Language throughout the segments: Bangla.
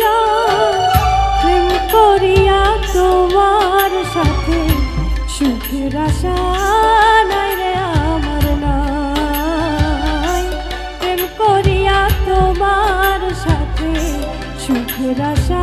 যাও প্রেম করিয়া তোমার সাথে সুখের আশা নাই রে আমার নাই। প্রেম করিয়া তোমার সাথে সুখের আশা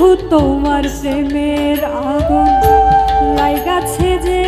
বন্ধু তোমার মেয়ের আগুন লাইগাছে যে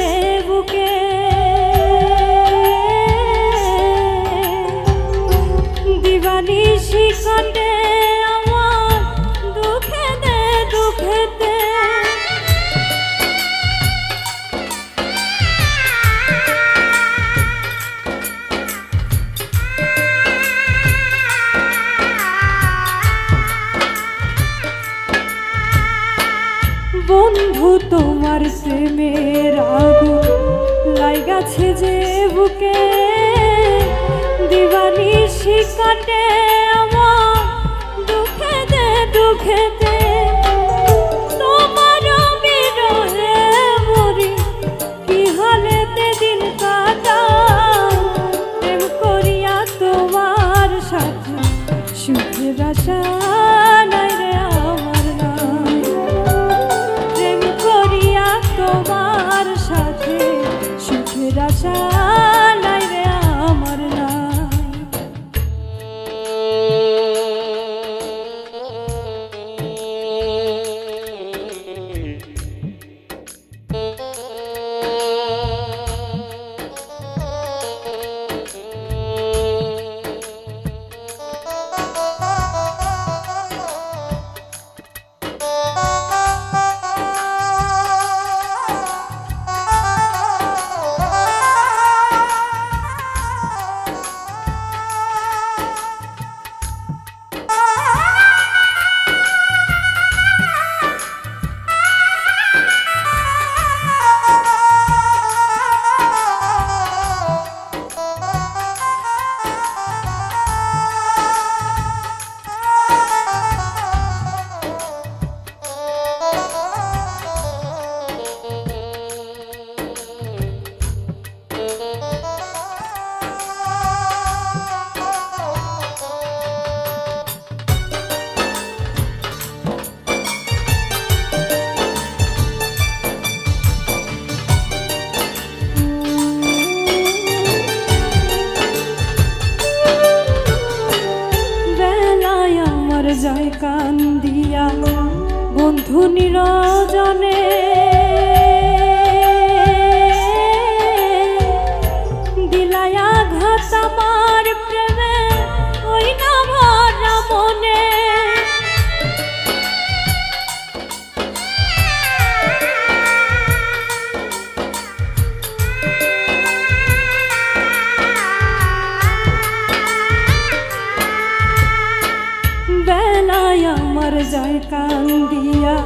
জয় কান্দিয়া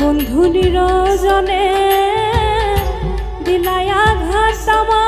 বন্ধু নিরজনে দিলায়া ঘাট আমার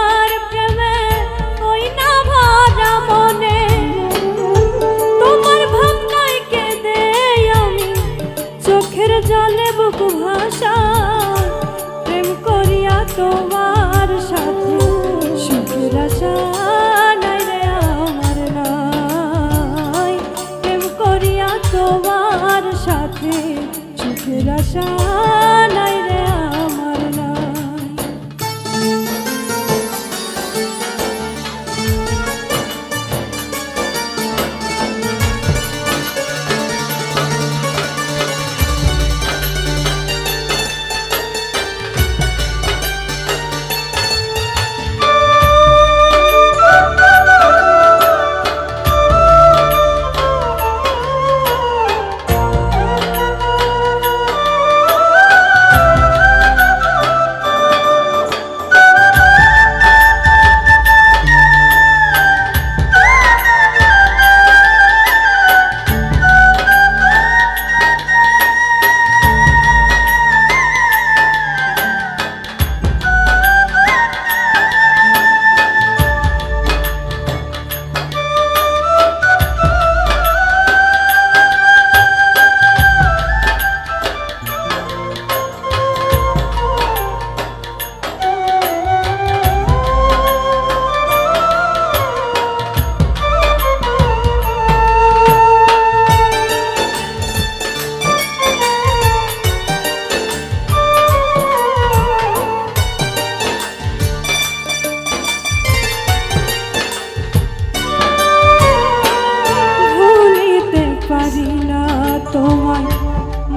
তোমার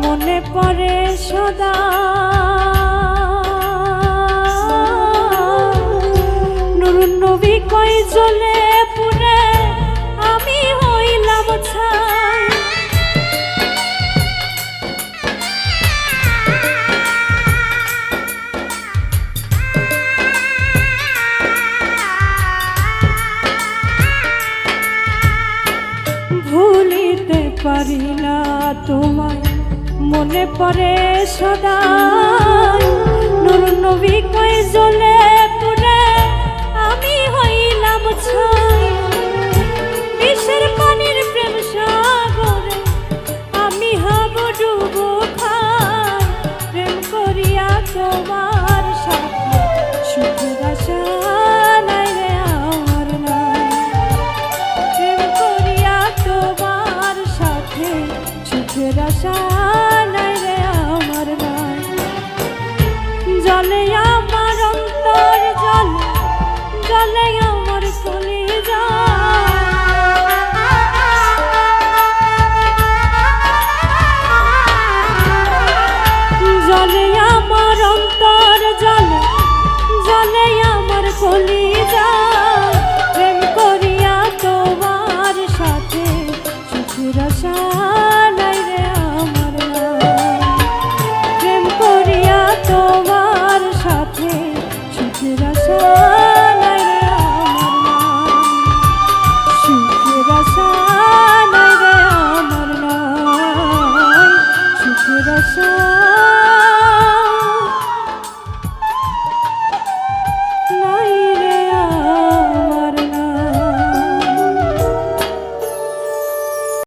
মনে পড়ে সদা। তোমার মনে পড়ে সদা নুরু নবী কয় জলে 却飘向